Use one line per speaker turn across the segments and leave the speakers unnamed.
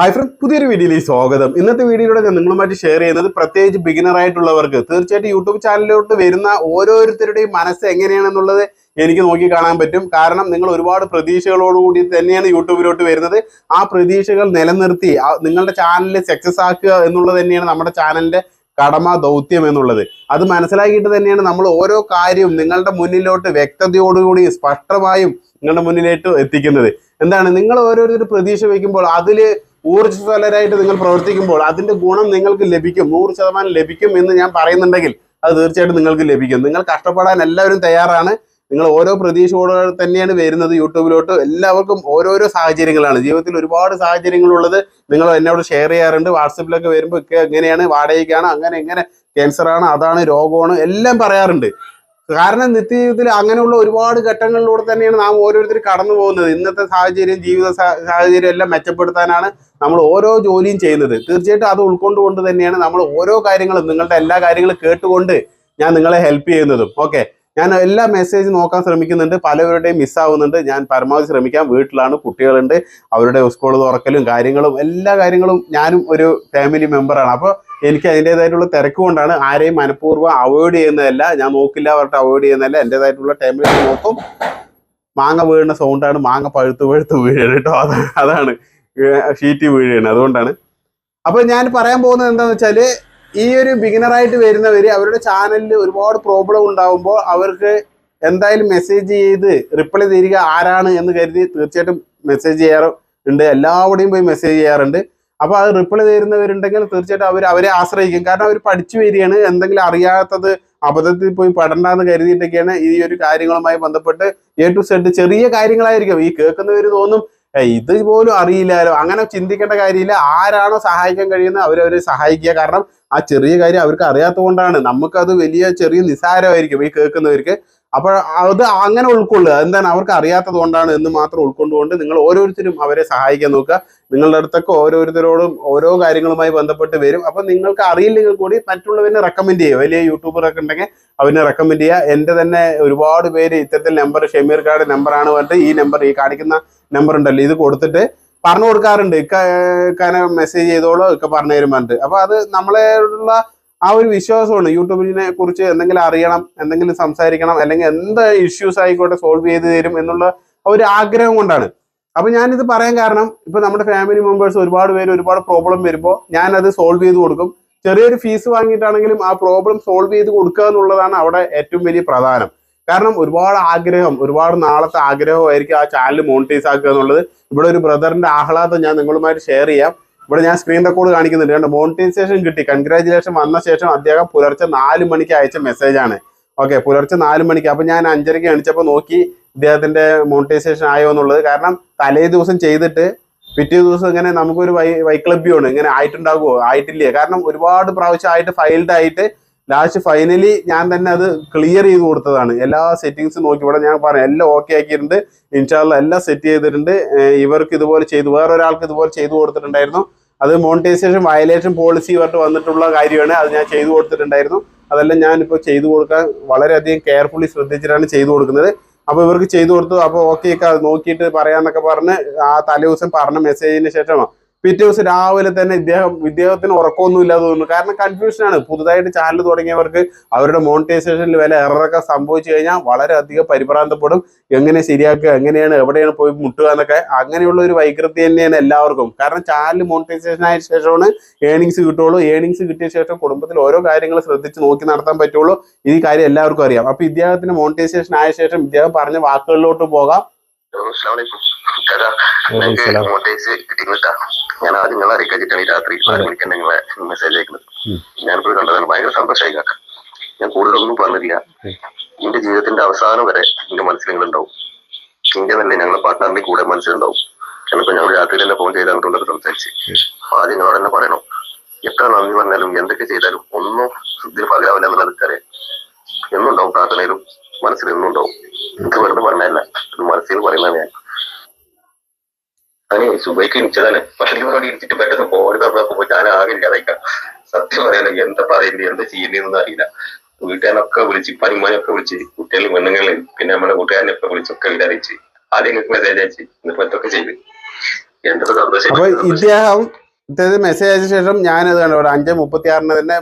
Hi front പുതിയൊരു വീഡിയോയിലേക്ക് സ്വാഗതം. ഇന്നത്തെ വീഡിയോയിലൂടെ ഞാൻ നിങ്ങളുമായിട്ട് ഷെയർ ചെയ്യുന്നത് പ്രത്യേകിച്ച് ബിഗിനർ ആയിട്ടുള്ളവർക്ക്. തീർച്ചയായിട്ടും യൂട്യൂബ് ചാനലിലോട്ട് വരുന്ന ഓരോരുത്തരുടെയും മനസ്സ് എങ്ങനെയാണെന്നുള്ളത് എനിക്ക് നോക്കി കാണാൻ പറ്റും. കാരണം നിങ്ങൾ ഒരുപാട് പ്രതീക്ഷകളോടുകൂടി തന്നെയാണ് യൂട്യൂബിലോട്ട് വരുന്നത്. ആ പ്രതീക്ഷകൾ നിലനിർത്തി നിങ്ങളുടെ ചാനൽ സക്സസ് ആക്കുക എന്നുള്ളത് തന്നെയാണ് നമ്മുടെ ചാനലിന്റെ കടമ ദൗത്യം എന്നുള്ളത്. അത് മനസ്സിലാക്കിയിട്ട് തന്നെയാണ് നമ്മൾ ഓരോ കാര്യവും നിങ്ങളുടെ മുന്നിലോട്ട് വ്യക്തതയോടുകൂടി സ്പഷ്ടമായും നിങ്ങളുടെ മുന്നിലേക്ക് എത്തിക്കുന്നത്. എന്താണ്? നിങ്ങൾ ഓരോരുത്തർ പ്രതീക്ഷ വയ്ക്കുമ്പോൾ അതിൽ ഊർജസ്വലരായിട്ട് നിങ്ങൾ പ്രവർത്തിക്കുമ്പോൾ അതിന്റെ ഗുണം നിങ്ങൾക്ക് ലഭിക്കും. നൂറ് ശതമാനം ലഭിക്കും എന്ന് ഞാൻ പറയുന്നുണ്ടെങ്കിൽ അത് തീർച്ചയായിട്ടും നിങ്ങൾക്ക് ലഭിക്കും. നിങ്ങൾ കഷ്ടപ്പെടാൻ എല്ലാവരും തയ്യാറാണ്. നിങ്ങൾ ഓരോ പ്രതീക്ഷയോടെ തന്നെയാണ് വരുന്നത് യൂട്യൂബിലോട്ട്. എല്ലാവർക്കും ഓരോരോ സാഹചര്യങ്ങളാണ്. ജീവിതത്തിൽ ഒരുപാട് സാഹചര്യങ്ങളുള്ളത് നിങ്ങൾ എന്നോട് ഷെയർ ചെയ്യാറുണ്ട്. വാട്സപ്പിലൊക്കെ വരുമ്പോൾ ഒക്കെ എങ്ങനെയാണ് വാടകയ്ക്കാണ് അങ്ങനെ എങ്ങനെ ക്യാൻസറാണ് അതാണ് രോഗമാണ് എല്ലാം പറയാറുണ്ട്. കാരണം നിത്യജീവിതത്തിൽ അങ്ങനെയുള്ള ഒരുപാട് ഘട്ടങ്ങളിലൂടെ തന്നെയാണ് നാം ഓരോരുത്തർ കടന്നു പോകുന്നത്. ഇന്നത്തെ സാഹചര്യം ജീവിത സാഹചര്യം എല്ലാം മെച്ചപ്പെടുത്താനാണ് നമ്മൾ ഓരോ ജോലിയും ചെയ്യുന്നത്. തീർച്ചയായിട്ടും അത് ഉൾക്കൊണ്ടുകൊണ്ട് തന്നെയാണ് നമ്മൾ ഓരോ കാര്യങ്ങളും നിങ്ങളുടെ എല്ലാ കാര്യങ്ങളും കേട്ടുകൊണ്ട് ഞാൻ നിങ്ങളെ ഹെൽപ്പ് ചെയ്യുന്നതും. ഓക്കെ ഞാൻ എല്ലാ മെസ്സേജ് നോക്കാൻ ശ്രമിക്കുന്നുണ്ട്. പലവരുടെയും മിസ്സാവുന്നുണ്ട് ഞാൻ പരമാവധി ശ്രമിക്കാം. വീട്ടിലാണ് കുട്ടികളുണ്ട്. അവരുടെ സ്കൂൾ തുറക്കലും കാര്യങ്ങളും എല്ലാ കാര്യങ്ങളും ഞാനും ഒരു ഫാമിലി മെമ്പറാണ് അപ്പോൾ എനിക്ക് അതിന്റെതായിട്ടുള്ള തിരക്ക് കൊണ്ടാണ് ആരെയും മനഃപൂർവം അവോയ്ഡ് ചെയ്യുന്നതല്ല. ഞാൻ നോക്കില്ല പറഞ്ഞിട്ട് അവോയ്ഡ് ചെയ്യുന്നതല്ല. എന്റെതായിട്ടുള്ള ടൈമിൽ നോക്കും. മാങ്ങ വീഴുന്ന സൗണ്ടാണ് മാങ്ങ പഴുത്ത് പഴുത്ത് വീഴുന്നത് കേട്ടോ. അതാണ്. ഷീറ്റ് വീഴുകയാണ് അതുകൊണ്ടാണ്. അപ്പോൾ ഞാൻ പറയാൻ പോകുന്നത് എന്താണെന്ന് വെച്ചാൽ ഈ ഒരു ബിഗിനറായിട്ട് വരുന്നവർ അവരുടെ ചാനലിൽ ഒരുപാട് പ്രോബ്ലം ഉണ്ടാകുമ്പോൾ അവർക്ക് എന്തായാലും മെസ്സേജ് ചെയ്ത് റിപ്ലൈ തരിക ആരാണ് എന്ന് കരുതി തീർച്ചയായിട്ടും മെസ്സേജ് ചെയ്യാറുണ്ട് എല്ലാവരുടെയും പോയി മെസ്സേജ് ചെയ്യാറുണ്ട്. അപ്പോൾ അത് റിപ്ലൈ തരുന്നവരുണ്ടെങ്കിൽ തീർച്ചയായിട്ടും അവർ അവരെ ആശ്രയിക്കും. കാരണം അവർ പഠിച്ചു വരികയാണ്. എന്തെങ്കിലും അറിയാത്തത് അബദ്ധത്തിൽ പോയി പഠണ്ടെന്ന് കരുതിയിട്ടൊക്കെയാണ് ഈ ഒരു കാര്യങ്ങളുമായി ബന്ധപ്പെട്ട് എ ടു സെഡ് ചെറിയ കാര്യങ്ങളായിരിക്കും. ഈ കേൾക്കുന്നവർ തോന്നും "ഏയ് ഇത് പോലും അറിയില്ലല്ലോ അങ്ങനെ ചിന്തിക്കേണ്ട കാര്യമില്ല. ആരാണോ സഹായിക്കാൻ കഴിയുന്നത് അവരവരെ സഹായിക്കുക. കാരണം ആ ചെറിയ കാര്യം അവർക്ക് അറിയാത്തത് കൊണ്ടാണ് നമുക്കത് വലിയ ചെറിയ നിസ്സാരമായിരിക്കും ഈ കേൾക്കുന്നവർക്ക്. അപ്പോൾ അത് അങ്ങനെ ഉൾക്കൊള്ളുക. എന്താണ് അവർക്ക് അറിയാത്തത് കൊണ്ടാണ് എന്ന് മാത്രം ഉൾക്കൊണ്ടുകൊണ്ട് നിങ്ങൾ ഓരോരുത്തരും അവരെ സഹായിക്കാൻ നോക്കുക. നിങ്ങളുടെ അടുത്തൊക്കെ ഓരോരുത്തരോടും ഓരോ കാര്യങ്ങളുമായി ബന്ധപ്പെട്ട് വരും. അപ്പം നിങ്ങൾക്ക് അറിയില്ലെങ്കിൽ കൂടി മറ്റുള്ളവരെ റെക്കമെൻഡ് ചെയ്യുക. വലിയ യൂട്യൂബറൊക്കെ ഉണ്ടെങ്കിൽ അവനെ റെക്കമെൻഡ് ചെയ്യുക. എന്റെ തന്നെ ഒരുപാട് പേര് ഇത്തരത്തിൽ നമ്പർ ഷെമീർ കാർഡ് നമ്പറാണ് പറഞ്ഞിട്ട് ഈ നമ്പർ ഈ കാണിക്കുന്ന നമ്പർ ഉണ്ടല്ലോ. ഇത് കൊടുത്തിട്ട് പറഞ്ഞു കൊടുക്കാറുണ്ട്. ഇക്ക ഇക്കാനെ മെസ്സേജ് ചെയ്തോളോ ഇക്ക പറഞ്ഞു തരും പറഞ്ഞിട്ട്. അപ്പൊ അത് നമ്മളെയുള്ള ആ ഒരു വിശ്വാസമാണ് യൂട്യൂബിനെ കുറിച്ച് എന്തെങ്കിലും അറിയണം എന്തെങ്കിലും സംസാരിക്കണം അല്ലെങ്കിൽ എന്ത് ഇഷ്യൂസ് ആയിക്കോട്ടെ സോൾവ് ചെയ്ത് തരും എന്നുള്ള ഒരു ആഗ്രഹം കൊണ്ടാണ്. അപ്പൊ ഞാനിത് പറയാൻ കാരണം ഇപ്പൊ നമ്മുടെ ഫാമിലി മെമ്പേഴ്സ് ഒരുപാട് പേര് ഒരുപാട് പ്രോബ്ലം വരുമ്പോൾ ഞാൻ അത് സോൾവ് ചെയ്ത് കൊടുക്കും. ചെറിയൊരു ഫീസ് വാങ്ങിയിട്ടാണെങ്കിലും ആ പ്രോബ്ലം സോൾവ് ചെയ്ത് കൊടുക്കുക എന്നുള്ളതാണ് അവിടെ ഏറ്റവും വലിയ പ്രധാനം. കാരണം ഒരുപാട് ആഗ്രഹം ഒരുപാട് നാളത്തെ ആഗ്രഹമായിരിക്കും ആ ചാനൽ മോണിറ്റൈസ് ആക്കുക എന്നുള്ളത്. ഇവിടെ ഒരു ബ്രദറിന്റെ ആഹ്ലാദം ഞാൻ നിങ്ങളുമായിട്ട് ഷെയർ ചെയ്യാം. ഇവിടെ ഞാൻ സ്ക്രീൻ റെക്കോർഡ് കാണിക്കുന്നുണ്ട്. രണ്ട് മോണിറ്റൈസേഷൻ കിട്ടി. കൺഗ്രാചുലേഷൻ വന്ന ശേഷം അദ്ദേഹം പുലർച്ചെ നാല് മണിക്ക് അയച്ച മെസ്സേജ് ആണ്. ഓക്കെ പുലർച്ചെ നാല് മണിക്ക്. അപ്പൊ ഞാൻ അഞ്ചരയ്ക്ക് എണിച്ചപ്പോൾ നോക്കി ഇദ്ദേഹത്തിന്റെ മോണിറ്റൈസേഷൻ ആയോ എന്നുള്ളത്. കാരണം തലേ ദിവസം ചെയ്തിട്ട് പിറ്റേ ദിവസം ഇങ്ങനെ നമുക്കൊരു വൈ വൈക്ലബ്യമാണ് ഇങ്ങനെ ആയിട്ടുണ്ടാകുമോ ആയിട്ടില്ലേ? കാരണം ഒരുപാട് പ്രാവശ്യം ആയിട്ട് ഫൈൽഡ് ആയിട്ട് ലാസ്റ്റ് ഫൈനലി ഞാൻ തന്നെ അത് ക്ലിയർ ചെയ്ത് കൊടുത്തതാണ്. എല്ലാ സെറ്റിങ്സും നോക്കി. ഇവിടെ ഞാൻ പറഞ്ഞു എല്ലാം ഓക്കെ ആക്കിയിട്ടുണ്ട്. ഇൻഷാല്ല എല്ലാം സെറ്റ് ചെയ്തിട്ടുണ്ട്. ഇവർക്ക് ഇതുപോലെ ചെയ്തു. വേറൊരാൾക്ക് ഇതുപോലെ ചെയ്തു കൊടുത്തിട്ടുണ്ടായിരുന്നു. അത് മോണിറ്റൈസേഷൻ വയലേഷൻ പോളിസി പറഞ്ഞിട്ട് വന്നിട്ടുള്ള കാര്യമാണ്. അത് ഞാൻ ചെയ്തു കൊടുത്തിട്ടുണ്ടായിരുന്നു. അതെല്ലാം ഞാനിപ്പോൾ ചെയ്തു കൊടുക്കാൻ വളരെയധികം കെയർഫുള്ളി ശ്രദ്ധിച്ചിട്ടാണ് ചെയ്തു കൊടുക്കുന്നത്. അപ്പോൾ ഇവർക്ക് ചെയ്തു കൊടുത്തു. അപ്പോൾ ഓക്കെ ഒക്കെ നോക്കിയിട്ട് പറയാമെന്നൊക്കെ പറഞ്ഞ് ആ തലേ ദിവസം പറഞ്ഞ മെസ്സേജിന് ശേഷം പിറ്റേ ദിവസം രാവിലെ തന്നെ ഇദ്ദേഹം ഇദ്ദേഹത്തിന് ഉറക്കമൊന്നും ഇല്ലാതെ തോന്നുന്നു കാരണം കൺഫ്യൂഷനാണ് പുതുതായിട്ട് ചാനൽ തുടങ്ങിയവർക്ക് അവരുടെ മോണിറ്റൈസേഷനിൽ വില എററൊക്കെ സംഭവിച്ചു കഴിഞ്ഞാൽ വളരെയധികം പരിഭ്രാന്തപ്പെടും. എങ്ങനെ ശരിയാക്കുക എങ്ങനെയാണ് എവിടെയാണ് പോയി മുട്ടുക എന്നൊക്കെ അങ്ങനെയുള്ള ഒരു വൈകൃതി തന്നെയാണ് എല്ലാവർക്കും. കാരണം ചാനൽ മോണിറ്റൈസേഷൻ ആയ ശേഷമാണ് ഏണിങ്സ് കിട്ടുള്ളൂ ഏണിങ്സ് കിട്ടിയ ശേഷം കുടുംബത്തിൽ ഓരോ കാര്യങ്ങൾ ശ്രദ്ധിച്ച് നോക്കി നടത്താൻ പറ്റുള്ളൂ ഈ കാര്യം എല്ലാവർക്കും അറിയാം. അപ്പൊ ഇദ്ദേഹത്തിന് മോണിറ്റൈസേഷൻ ആയ ശേഷം ഇദ്ദേഹം പറഞ്ഞ വാക്കുകളിലോട്ട് പോകാം.
എനിക്ക്. കിട്ടിയിട്ടാ ഞാൻ ആദ്യം നിങ്ങളെ അറിയിക്കാച്ചിട്ടാണ് ഈ രാത്രി നാല് മണിക്ക് നിങ്ങളെ മെസ്സേജ് അയക്കുന്നത്. ഞാനിപ്പോൾ കണ്ടതാണ്. ഭയങ്കര സന്തോഷമായി കാക്ക ഞാൻ കൂടുതലൊന്നും പറഞ്ഞില്ല എന്റെ ജീവിതത്തിന്റെ അവസാനം വരെ എന്റെ മനസ്സിൽ നിങ്ങൾ ഉണ്ടാവും എന്റെ തന്നെ ഞങ്ങളെ പാർട്ട്ണറിന്റെ കൂടെ മനസ്സിലുണ്ടാവും. ചിലപ്പോൾ ഞങ്ങൾ രാത്രി തന്നെ ഫോൺ ചെയ്ത് അങ്ങോട്ടൊക്കെ സംസാരിച്ച് ആദ്യം നിങ്ങളോട് തന്നെ പറയണം. എത്ര നന്ദി പറഞ്ഞാലും എന്തൊക്കെ ചെയ്താലും ഒന്നും ഇതിന് പകരാവില്ല എന്നുള്ളത് എനിക്കറിയാം എന്നുണ്ടാവും പ്രാർത്ഥനയിലും മനസ്സിൽ എന്നുണ്ടാവും. എനിക്ക് വെറുതെ പറഞ്ഞല്ല. മനസ്സിൽ പറയുന്നതാണ് ഞാൻ. ഞാനേ സുബൈക്ക് ഇടിച്ചതാണ് പക്ഷെ പാടി ഇടിച്ചിട്ട് പെട്ടെന്ന് ഫോൺ പറഞ്ഞപ്പോ ഞാൻ ആകെ അതൊക്കെ സത്യം പറയാലോ എന്താ പറയുന്നത് എന്താ ചെയ്യുന്നതെന്ന് അറിയില്ല. വീട്ടുകാരനൊക്കെ വിളിച്ച് പനിമാനൊക്കെ വിളിച്ച് കുട്ടികൾ പെണ്ണുങ്ങളെ പിന്നെ നമ്മുടെ കൂട്ടുകാരനൊക്കെ വിളിച്ചൊക്കെ വിചാരിച്ച് ആദ്യം മെസ്സേജ് അയച്ച് ഇന്നിപ്പോ എന്തൊക്കെ ചെയ്ത്? ഒരു
അപ്പൊ ഇദ്ദേഹം ഇദ്ദേഹത്തെ മെസ്സേജ് അയച്ച ശേഷം ഞാനത് കണ്ടു. ഇവിടെ അഞ്ച് മുപ്പത്തി ആറിന് തന്നെ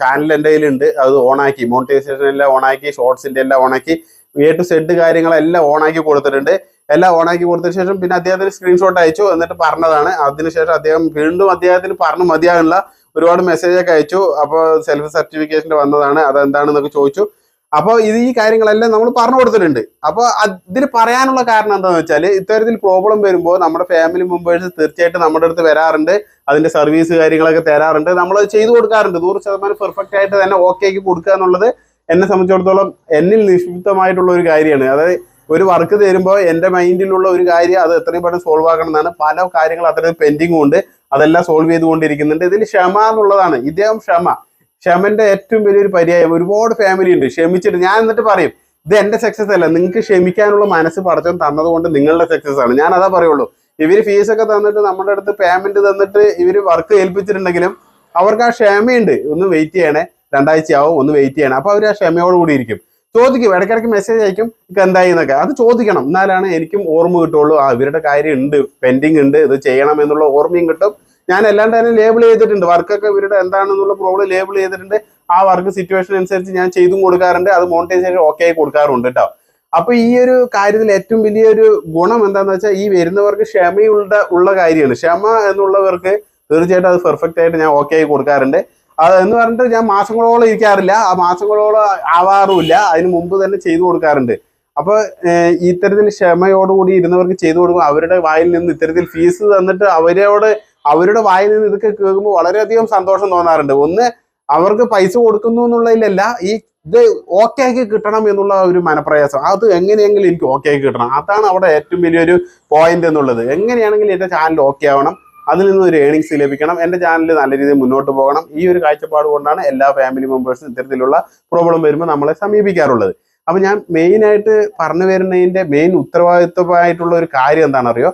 ചാനൽ എന്റെ കയ്യിലുണ്ട്. അത് ഓണാക്കി മോണിറ്റൈസേഷൻ എല്ലാം ഓണാക്കി ഷോർട്സിന്റെ എല്ലാം ഓണാക്കി എ ടു സെഡ് കാര്യങ്ങളെല്ലാം ഓണാക്കി കൊടുത്തിട്ടുണ്ട്. എല്ലാം ഓണാക്കി കൊടുത്തതിന് ശേഷം പിന്നെ അദ്ദേഹത്തിന് സ്ക്രീൻഷോട്ട് അയച്ചു എന്നിട്ട് പറഞ്ഞതാണ്. അതിനുശേഷം അദ്ദേഹം വീണ്ടും അദ്ദേഹത്തിന് പറഞ്ഞു മതിയാകുള്ള ഒരുപാട് മെസ്സേജ് ഒക്കെ അയച്ചു. അപ്പോൾ സെൽഫ് സർട്ടിഫിക്കേഷന്റെ വന്നതാണ്. അതെന്താണെന്നൊക്കെ ചോദിച്ചു. അപ്പോൾ ഇത് ഈ കാര്യങ്ങളെല്ലാം നമ്മൾ പറഞ്ഞു കൊടുത്തിട്ടുണ്ട്. അപ്പോൾ ഇതിൽ പറയാനുള്ള കാരണം എന്താണെന്ന് വെച്ചാൽ ഇത്തരത്തിൽ പ്രോബ്ലം വരുമ്പോൾ നമ്മുടെ ഫാമിലി മെമ്പേഴ്സ് തീർച്ചയായിട്ടും നമ്മുടെ അടുത്ത് വരാറുണ്ട്. അതിന്റെ സർവീസ് കാര്യങ്ങളൊക്കെ തരാറുണ്ട്. നമ്മൾ ചെയ്തു കൊടുക്കാറുണ്ട്. നൂറ് ശതമാനം പെർഫെക്റ്റ് ആയിട്ട് തന്നെ ഓക്കെ ആക്കി കൊടുക്കുക എന്നുള്ളത് എന്നെ സംബന്ധിച്ചിടത്തോളം എന്നിൽ നിക്ഷിപ്തമായിട്ടുള്ള ഒരു കാര്യമാണ്. അതായത് ഒരു വർക്ക് തരുമ്പോൾ എന്റെ മൈൻഡിലുള്ള ഒരു കാര്യം അത് എത്രയും പെട്ടെന്ന് സോൾവ് ആക്കണം എന്നാണ് പല കാര്യങ്ങൾ അത്രയും പെൻഡിങ് ഉണ്ട്. അതെല്ലാം സോൾവ് ചെയ്തുകൊണ്ടിരിക്കുന്നുണ്ട്. ഇതിൽ ക്ഷമ എന്നുള്ളതാണ്. ഇദ്ദേഹം ക്ഷമ. ക്ഷമന്റെ ഏറ്റവും വലിയൊരു പര്യായം ഒരുപാട് ഫാമിലി ഉണ്ട്. ക്ഷമിച്ചിട്ട് ഞാൻ എന്നിട്ട് പറയും ഇത് എന്റെ സക്സസ് അല്ല. നിങ്ങൾക്ക് ക്ഷമിക്കാനുള്ള മനസ്സ് പടച്ചോൻ തന്നതുകൊണ്ട് നിങ്ങളുടെ സക്സസ് ആണ്. ഞാൻ അതാ പറയുള്ളൂ. ഇവർ ഫീസ് ഒക്കെ തന്നിട്ട് നമ്മുടെ അടുത്ത് പേയ്മെന്റ് തന്നിട്ട് ഇവർ വർക്ക് ഏൽപ്പിച്ചിട്ടുണ്ടെങ്കിലും അവർക്ക് ആ ക്ഷമയുണ്ട്. ഒന്ന് വെയിറ്റ് ചെയ്യണേ. രണ്ടാഴ്ചയാവും ഒന്ന് വെയിറ്റ് ചെയ്യണം. അപ്പോൾ അവർ ആ ക്ഷമയോടുകൂടി ഇരിക്കും. ചോദിക്കും ഇടയ്ക്കിടയ്ക്ക് മെസ്സേജ് അയക്കും എന്തായി എന്നൊക്കെ. അത് ചോദിക്കണം. എന്നാലാണ് എനിക്കും ഓർമ്മ കിട്ടുള്ളൂ ആ ഇവരുടെ കാര്യം ഉണ്ട് പെൻഡിങ് ഉണ്ട് ഇത് ചെയ്യണം എന്നുള്ള ഓർമ്മയും കിട്ടും. ഞാൻ എല്ലാണ്ട് തന്നെ ലേബിൾ ചെയ്തിട്ടുണ്ട്. വർക്കൊക്കെ ഇവരുടെ എന്താണെന്നുള്ള പ്രോബ്ലം ലേബിൾ ചെയ്തിട്ടുണ്ട്. ആ വർക്ക് സിറ്റുവേഷൻ അനുസരിച്ച് ഞാൻ ചെയ്തും കൊടുക്കാറുണ്ട്. അത് മോണിറ്റൈസേഷൻ ഓക്കെ ആയി കൊടുക്കാറുണ്ട് കേട്ടോ അപ്പൊ ഈ ഒരു കാര്യത്തിൽ ഏറ്റവും വലിയൊരു ഗുണം എന്താന്ന് വെച്ചാൽ ഈ വരുന്നവർക്ക് ക്ഷമയുള്ള ഉള്ള കാര്യമാണ്. ക്ഷമ എന്നുള്ളവർക്ക് തീർച്ചയായിട്ടും അത് പെർഫെക്റ്റ് ആയിട്ട് ഞാൻ ഓക്കെ ആയി കൊടുക്കാറുണ്ട്. അത് എന്ന് പറഞ്ഞിട്ട് ഞാൻ മാസങ്ങളോളം ഇരിക്കാറില്ല. ആ മാസങ്ങളോളം ആവാറുമില്ല. അതിന് മുമ്പ് തന്നെ ചെയ്തു കൊടുക്കാറുണ്ട്. അപ്പൊ ഏഹ്, ഇത്തരത്തിൽ ക്ഷമയോടുകൂടി ഇരുന്നവർക്ക് ചെയ്തു കൊടുക്കും. അവരുടെ വായിൽ നിന്ന് ഇത്തരത്തിൽ ഫീസ് തന്നിട്ട് അവരോട് അവരുടെ വായിൽ നിന്ന് ഇതൊക്കെ കേൾക്കുമ്പോൾ വളരെയധികം സന്തോഷം തോന്നാറുണ്ട്. ഒന്ന് അവർക്ക് പൈസ കൊടുക്കുന്നു എന്നുള്ളതിലല്ല ഈ ഇത് ഓക്കെ ആക്കി കിട്ടണം എന്നുള്ള ഒരു മനപ്രയാസം. അത് എങ്ങനെയെങ്കിലും എനിക്ക് ഓക്കെ ആക്കി കിട്ടണം. അതാണ് അവിടെ ഏറ്റവും വലിയൊരു പോയിന്റ് എന്നുള്ളത്. എങ്ങനെയാണെങ്കിലും എന്റെ ചാനൽ ഓക്കെ ആവണം. അതിൽ നിന്ന് ഒരു ഏണിങ്സ് ലഭിക്കണം. എന്റെ ചാനൽ നല്ല രീതിയിൽ മുന്നോട്ട് പോകണം. ഈ ഒരു കാഴ്ചപ്പാട് കൊണ്ടാണ് എല്ലാ ഫാമിലി മെമ്പേഴ്സും ഇത്തരത്തിലുള്ള പ്രോബ്ലം വരുമ്പോൾ നമ്മളെ സമീപിക്കാറുള്ളത്. അപ്പൊ ഞാൻ മെയിൻ ആയിട്ട് പറഞ്ഞു വരുന്നതിന്റെ മെയിൻ ഉത്തരവാദിത്വമായിട്ടുള്ള ഒരു കാര്യം എന്താണെന്നറിയോ?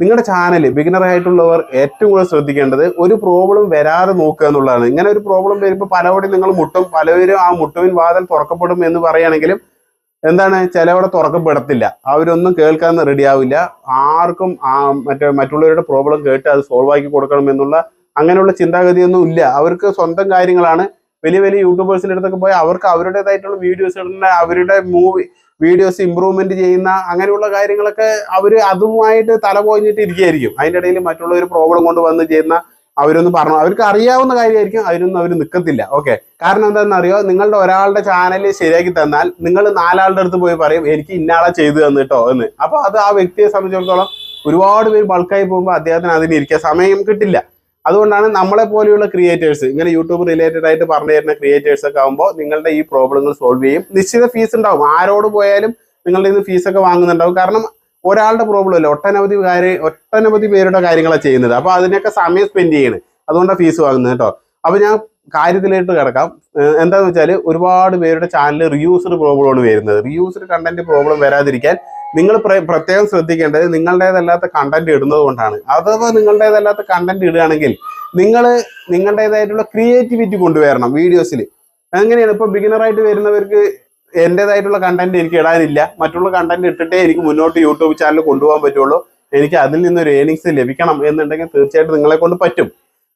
നിങ്ങളുടെ ചാനൽ ബിഗിനർ ആയിട്ടുള്ളവർ ഏറ്റവും കൂടുതൽ ശ്രദ്ധിക്കേണ്ടത് ഒരു പ്രോബ്ലം വരാതെ നോക്കുക എന്നുള്ളതാണ്. ഇങ്ങനെ ഒരു പ്രോബ്ലം വരുമ്പോൾ പലവടി നിങ്ങൾ മുട്ടും പലവരും ആ മുട്ടുവിൻ വാതൽ തുറക്കപ്പെടും എന്ന് പറയുകയാണെങ്കിലും എന്താണ്? ചിലവിടെ തുറക്കപ്പെടത്തില്ല അവരൊന്നും കേൾക്കാൻ റെഡി ആവില്ല ആർക്കും ആ മറ്റേ മറ്റുള്ളവരുടെ പ്രോബ്ലം കേട്ട് അത് സോൾവ് ആക്കി കൊടുക്കണം എന്നുള്ള അങ്ങനെയുള്ള ചിന്താഗതിയൊന്നും ഇല്ല. അവർക്ക് സ്വന്തം കാര്യങ്ങളാണ്. വലിയ വലിയ യൂട്യൂബേഴ്സിന്റെ അടുത്തൊക്കെ പോയി അവർക്ക് അവരുടേതായിട്ടുള്ള വീഡിയോസ് ഇടുന്ന അവരുടെ മൂവി വീഡിയോസ് ഇമ്പ്രൂവ്മെന്റ് ചെയ്യുന്ന അങ്ങനെയുള്ള കാര്യങ്ങളൊക്കെ അവർ അതുമായിട്ട് തല പോയിഞ്ഞിട്ട് ഇരിക്കുകയായിരിക്കും അതിന്റെ ഇടയിൽ മറ്റുള്ളവർ പ്രോബ്ലം കൊണ്ട് വന്ന് ചെയ്യുന്ന അവരൊന്നും പറഞ്ഞു. അവർക്ക് അറിയാവുന്ന കാര്യമായിരിക്കും അവരൊന്നും അവർ നിൽക്കത്തില്ല ഓക്കെ കാരണം എന്താണെന്നറിയോ? നിങ്ങളുടെ ഒരാളുടെ ചാനൽ ശരിയാക്കി തന്നാൽ നിങ്ങൾ നാലാളുടെ അടുത്ത് പോയി പറയും എനിക്ക് ഇന്നാളെ ചെയ്തു തന്നു കേട്ടോ എന്ന്. അപ്പോൾ അത് ആ വ്യക്തിയെ സംബന്ധിച്ചിടത്തോളം ഒരുപാട് പേര് ബൾക്കായി പോകുമ്പോൾ അദ്ദേഹത്തിന് അതിന് ഇരിക്കാൻ സമയം കിട്ടില്ല. അതുകൊണ്ടാണ് നമ്മളെ പോലെയുള്ള ക്രിയേറ്റേഴ്സ് ഇങ്ങനെ യൂട്യൂബ് റിലേറ്റഡ് ആയിട്ട് പറഞ്ഞു തരുന്ന ക്രിയേറ്റേഴ്സ് ഒക്കെ ആകുമ്പോൾ നിങ്ങളുടെ ഈ പ്രോബ്ലങ്ങൾ സോൾവ് ചെയ്യും. നിശ്ചിത ഫീസ് ഉണ്ടാവും. ആരോട് പോയാലും നിങ്ങളുടെ ഇന്ന് ഫീസൊക്കെ വാങ്ങുന്നുണ്ടാവും. കാരണം ഒരാളുടെ പ്രോബ്ലം അല്ല ഒട്ടനവധി കാര്യം ഒട്ടനവധി പേരുടെ കാര്യങ്ങളാണ് ചെയ്യുന്നത്. അപ്പൊ അതിനൊക്കെ സമയം സ്പെൻഡ് ചെയ്യണം. അതുകൊണ്ടാണ് ഫീസ് വാങ്ങുന്നത് കേട്ടോ. അപ്പൊ ഞാൻ കാര്യത്തിലേക്ക് കിടക്കാം. എന്താണെന്ന് വെച്ചാൽ ഒരുപാട് പേരുടെ ചാനലിൽ റിയൂസ്ഡ് പ്രോബ്ലമാണ് വരുന്നത്. റിയൂസ്ഡ് കണ്ടന്റ് പ്രോബ്ലം വരാതിരിക്കാൻ നിങ്ങൾ പ്ര- പ്രത്യേകം ശ്രദ്ധിക്കേണ്ടത് നിങ്ങളുടേതല്ലാത്ത കണ്ടന്റ് ഇടുന്നത് കൊണ്ടാണ്. അഥവാ നിങ്ങളുടേതല്ലാത്ത കണ്ടന്റ് ഇടുകയാണെങ്കിൽ നിങ്ങൾ നിങ്ങളുടേതായിട്ടുള്ള ക്രിയേറ്റിവിറ്റി കൊണ്ടുവരണം വീഡിയോസിൽ എങ്ങനെയാണ്? ഇപ്പൊ ബിഗിനറായിട്ട് വരുന്നവർക്ക് എന്റേതായിട്ടുള്ള കണ്ടന്റ് എനിക്ക് ഇടാനില്ല. മറ്റുള്ള കണ്ടന്റ് ഇട്ടിട്ടേ എനിക്ക് മുന്നോട്ട് യൂട്യൂബ് ചാനൽ കൊണ്ടുപോകാൻ പറ്റുള്ളൂ. എനിക്ക് അതിൽ നിന്നൊരു ഏണിങ്സ് ലഭിക്കണം എന്നുണ്ടെങ്കിൽ തീർച്ചയായിട്ടും നിങ്ങളെ കൊണ്ട് പറ്റും.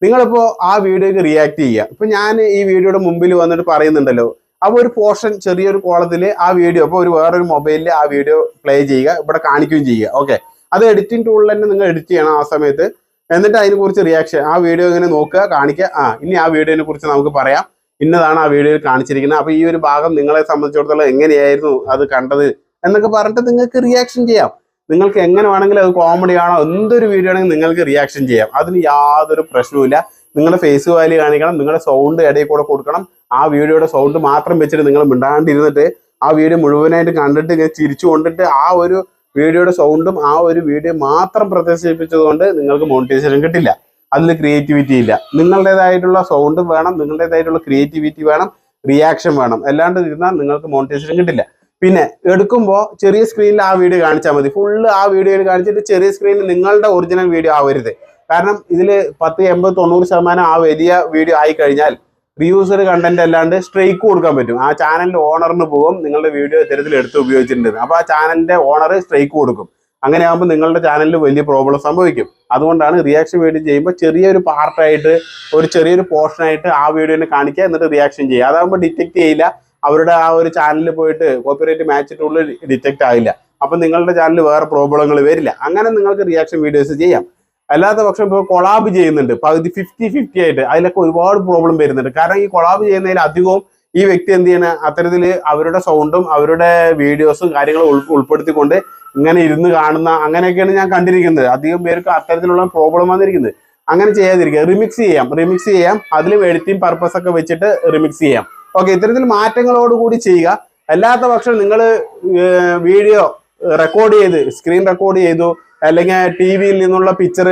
നിങ്ങളിപ്പോ ആ വീഡിയോക്ക് റിയാക്ട് ചെയ്യുക. ഇപ്പൊ ഞാൻ ഈ വീഡിയോയുടെ മുമ്പിൽ വന്നിട്ട് പറയുന്നുണ്ടല്ലോ. അപ്പൊ ഒരു പോർഷൻ ചെറിയൊരു കോളത്തിൽ ആ വീഡിയോ അപ്പോൾ ഒരു വേറൊരു മൊബൈലിൽ ആ വീഡിയോ പ്ലേ ചെയ്യുക ഇവിടെ കാണിക്കുകയും ചെയ്യുക. ഓക്കെ അത് എഡിറ്റിംഗ് ടൂളിൽ തന്നെ നിങ്ങൾ എഡിറ്റ് ചെയ്യണം ആ സമയത്ത്. എന്നിട്ട് അതിനെക്കുറിച്ച് റിയാക്ഷൻ ആ വീഡിയോ ഇങ്ങനെ നോക്കുക കാണിക്കുക. ആ ഇനി ആ വീഡിയോനെ കുറിച്ച് നമുക്ക് പറയാം. ഇന്നതാണ് ആ വീഡിയോയിൽ കാണിച്ചിരിക്കുന്നത്. അപ്പൊ ഈ ഒരു ഭാഗം നിങ്ങളെ സംബന്ധിച്ചിടത്തോളം എങ്ങനെയായിരുന്നു അത് കണ്ടത് എന്നൊക്കെ പറഞ്ഞിട്ട് നിങ്ങൾക്ക് റിയാക്ഷൻ ചെയ്യാം. നിങ്ങൾക്ക് എങ്ങനെ വേണമെങ്കിലും അത് കോമഡി ആണോ എന്തൊരു വീഡിയോ ആണെങ്കിലും നിങ്ങൾക്ക് റിയാക്ഷൻ ചെയ്യാം. അതിന് യാതൊരു പ്രശ്നവുമില്ല. നിങ്ങളുടെ ഫേസ് വാല്യൂ കാണിക്കണം നിങ്ങളുടെ സൗണ്ട് ഇടയിൽ കൂടെ കൊടുക്കണം. ആ വീഡിയോയുടെ സൗണ്ട് മാത്രം വെച്ചിട്ട് നിങ്ങൾ മിണ്ടാണ്ടിരുന്നിട്ട് ആ വീഡിയോ മുഴുവനായിട്ട് കണ്ടിട്ട് ഇങ്ങനെ ചിരിച്ചു കൊണ്ടിട്ട് ആ ഒരു വീഡിയോയുടെ സൗണ്ടും ആ ഒരു വീഡിയോ മാത്രം പ്രദർശിപ്പിച്ചതുകൊണ്ട് നിങ്ങൾക്ക് മോണിറ്റൈസേഷൻ കിട്ടില്ല. അതിൽ ക്രിയേറ്റിവിറ്റി ഇല്ല. നിങ്ങളുടേതായിട്ടുള്ള സൗണ്ട് വേണം നിങ്ങളുടേതായിട്ടുള്ള ക്രിയേറ്റിവിറ്റി വേണം റിയാക്ഷൻ വേണം. അല്ലാണ്ട് ഇരുന്നാൽ നിങ്ങൾക്ക് മോണിറ്റൈസേഷൻ കിട്ടില്ല. പിന്നെ എടുക്കുമ്പോൾ ചെറിയ സ്ക്രീനിൽ ആ വീഡിയോ കാണിച്ചാൽ മതി. ഫുള്ള് ആ വീഡിയോയിൽ കാണിച്ചിട്ട് ചെറിയ സ്ക്രീനിൽ നിങ്ങളുടെ ഒറിജിനൽ വീഡിയോ ആവരുത്. കാരണം ഇതിൽ പത്ത് എൺപത് തൊണ്ണൂറ് ശതമാനം ആ വലിയ വീഡിയോ ആയി കഴിഞ്ഞാൽ റിയൂസർ കണ്ടന്റ് അല്ലാണ്ട് സ്ട്രൈക്ക് കൊടുക്കാൻ പറ്റും. ആ ചാനലിന്റെ ഓണറിന് പോകും നിങ്ങളുടെ വീഡിയോ ഇത്തരത്തിൽ എടുത്ത് ഉപയോഗിച്ചിട്ടുണ്ട്. അപ്പോൾ ആ ചാനലിന്റെ ഓണർ സ്ട്രൈക്ക് കൊടുക്കും. അങ്ങനെ ആകുമ്പോൾ നിങ്ങളുടെ ചാനലിൽ വലിയ പ്രോബ്ലം സംഭവിക്കും. അതുകൊണ്ടാണ് റിയാക്ഷൻ വീഡിയോ ചെയ്യുമ്പോൾ ചെറിയൊരു പാർട്ടായിട്ട് ഒരു ചെറിയൊരു പോർഷനായിട്ട് ആ വീഡിയോനെ കാണിക്കുക എന്നിട്ട് റിയാക്ഷൻ ചെയ്യുക. അതാകുമ്പോൾ ഡിറ്റക്ട് ചെയ്യില്ല. അവരുടെ ആ ഒരു ചാനലിൽ പോയിട്ട് കോപ്പിറൈറ്റ് മാച്ച് ടൂളിൽ ഡിറ്റക്ട് ആകില്ല അപ്പം നിങ്ങളുടെ ചാനലിൽ വേറെ പ്രോബ്ലങ്ങൾ വരില്ല. അങ്ങനെ നിങ്ങൾക്ക് റിയാക്ഷൻ വീഡിയോസ് ചെയ്യാം. അല്ലാത്ത പക്ഷം ഇപ്പോൾ കൊളാബ് ചെയ്യുന്നുണ്ട്. പകുതി ഫിഫ്റ്റി ഫിഫ്റ്റി ആയിട്ട് അതിലൊക്കെ ഒരുപാട് പ്രോബ്ലം വരുന്നുണ്ട്. കാരണം ഈ കൊളാബ് ചെയ്യുന്നതിൽ അധികവും ഈ വ്യക്തി എന്ത് ചെയ്യണം അത്തരത്തിൽ അവരുടെ സൗണ്ടും അവരുടെ വീഡിയോസും കാര്യങ്ങളും ഉൾ- ഉൾപ്പെടുത്തിക്കൊണ്ട് ഇങ്ങനെ ഇരുന്ന് കാണുന്ന അങ്ങനെയൊക്കെയാണ് ഞാൻ കണ്ടിരിക്കുന്നത്. അധികം പേർക്ക് അത്തരത്തിലുള്ള പ്രോബ്ലം വന്നിരിക്കുന്നത്. അങ്ങനെ ചെയ്യാതിരിക്കുക. റിമിക്സ് ചെയ്യാം. റിമിക്സ് ചെയ്യാം. അതിലും എഡിറ്റിംഗ് പർപ്പസ് ഒക്കെ വെച്ചിട്ട് റിമിക്സ് ചെയ്യാം. ഓക്കെ ഇത്തരത്തിൽ മാറ്റങ്ങളോടുകൂടി ചെയ്യുക. അല്ലാത്ത പക്ഷം നിങ്ങൾ വീഡിയോ റെക്കോർഡ് ചെയ്ത് സ്ക്രീൻ റെക്കോർഡ് ചെയ്തു അല്ലെങ്കിൽ ടി വിയിൽ നിന്നുള്ള പിക്ചർ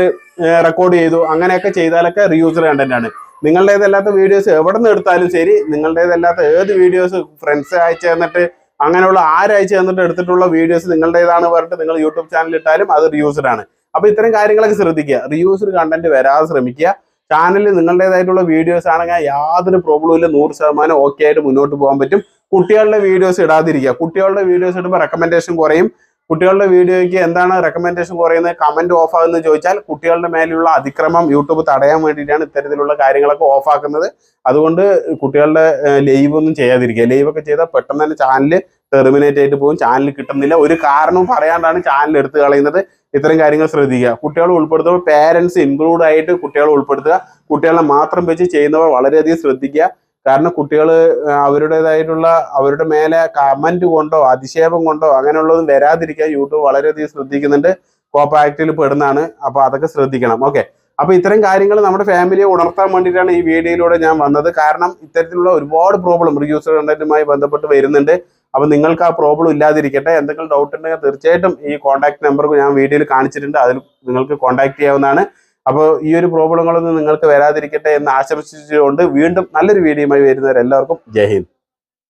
റെക്കോർഡ് ചെയ്തു അങ്ങനെയൊക്കെ ചെയ്താലൊക്കെ റീയൂസർ കണ്ടന്റ് നിങ്ങളുടേതല്ലാത്ത വീഡിയോസ് എവിടെ നിന്ന് എടുത്താലും ശരി. നിങ്ങളുടേതല്ലാത്ത ഏത് വീഡിയോസ് ഫ്രണ്ട്സ് അയച്ചു തന്നിട്ട് അങ്ങനെയുള്ള ആരയച്ചു തന്നിട്ട് എടുത്തിട്ടുള്ള വീഡിയോസ് നിങ്ങളുടേതാണ് പറഞ്ഞിട്ട് നിങ്ങൾ യൂട്യൂബ് ചാനൽ ഇട്ടാലും അത് റിയൂസ്ഡ് ആണ്. അപ്പൊ ഇത്തരം കാര്യങ്ങളൊക്കെ ശ്രദ്ധിക്കുക. റിയൂസ്ഡ് കണ്ടന്റ് വരാതെ ശ്രമിക്കുക. ചാനലിൽ നിങ്ങളുടേതായിട്ടുള്ള വീഡിയോസ് ആണെങ്കിൽ യാതൊരു പ്രോബ്ലവും ഇല്ല. നൂറ് ശതമാനം ഓക്കെ ആയിട്ട് മുന്നോട്ട് പോകാൻ പറ്റും. കുട്ടികളുടെ വീഡിയോസ് ഇടാതിരിക്കുക. കുട്ടികളുടെ വീഡിയോസ് ഇടുമ്പോൾ റെക്കമെൻഡേഷൻ കുറയും. കുട്ടികളുടെ വീഡിയോയ്ക്ക് എന്താണ് റെക്കമെൻഡേഷൻ കുറയുന്നത് കമന്റ് ഓഫ് ആകുന്നത് ചോദിച്ചാൽ കുട്ടികളുടെ മേലുള്ള അതിക്രമം യൂട്യൂബ് തടയാൻ വേണ്ടിയിട്ടാണ് ഇത്തരത്തിലുള്ള കാര്യങ്ങളൊക്കെ ഓഫ് ആക്കുന്നത്. അതുകൊണ്ട് കുട്ടികളുടെ ലൈവ് ഒന്നും ചെയ്യാതിരിക്കുക. ലൈവ് ഒക്കെ ചെയ്താൽ പെട്ടെന്ന് തന്നെ ചാനൽ ടെർമിനേറ്റ് ആയിട്ട് പോകും. ചാനൽ കിട്ടുന്നില്ല. ഒരു കാരണവും പറയാണ്ടാണ് ചാനൽ എടുത്തു കളയുന്നത്. ഇത്തരം കാര്യങ്ങൾ ശ്രദ്ധിക്കുക. കുട്ടികളെ ഉൾപ്പെടുത്തുമ്പോൾ പേരൻസ് ഇൻക്ലൂഡ് ആയിട്ട് കുട്ടികളെ ഉൾപ്പെടുത്തുക. കുട്ടികളെ മാത്രം വെച്ച് ചെയ്യുന്നവർ വളരെയധികം ശ്രദ്ധിക്കുക. കാരണം കുട്ടികൾ അവരുടേതായിട്ടുള്ള അവരുടെ മേലെ കമന്റ് കൊണ്ടോ അധിക്ഷേപം കൊണ്ടോ അങ്ങനെയുള്ളതും വരാതിരിക്കാൻ യൂട്യൂബ് വളരെയധികം ശ്രദ്ധിക്കുന്നുണ്ട്. കോപ്പ് ആക്ടിൽ പെടുന്നതാണ്. അപ്പോൾ അതൊക്കെ ശ്രദ്ധിക്കണം. ഓക്കെ. അപ്പോൾ ഇത്തരം കാര്യങ്ങൾ നമ്മുടെ ഫാമിലിയെ ഉണർത്താൻ വേണ്ടിയിട്ടാണ് ഈ വീഡിയോയിലൂടെ ഞാൻ വന്നത്. കാരണം ഇത്തരത്തിലുള്ള ഒരുപാട് പ്രോബ്ലം റിയൂസർ കണ്ടന്റുമായി ബന്ധപ്പെട്ട് വരുന്നുണ്ട്. അപ്പോൾ നിങ്ങൾക്ക് ആ പ്രോബ്ലം ഇല്ലാതിരിക്കട്ടെ. എന്തെങ്കിലും ഡൗട്ട് ഉണ്ടെങ്കിൽ തീർച്ചയായിട്ടും ഈ കോൺടാക്ട് നമ്പർ ഞാൻ വീഡിയോയിൽ കാണിച്ചിട്ടുണ്ട്. അതിൽ നിങ്ങൾക്ക് കോൺടാക്ട് ചെയ്യാവുന്നതാണ്. അപ്പോൾ ഈ ഒരു പ്രോബ്ലങ്ങളൊന്നും നിങ്ങൾക്ക് വരാതിരിക്കട്ടെ എന്ന് ആശംസിച്ചുകൊണ്ട് വീണ്ടും നല്ലൊരു വീഡിയോയുമായി വരുന്നവരെല്ലാവർക്കും ജയ് ഹിന്ദ്.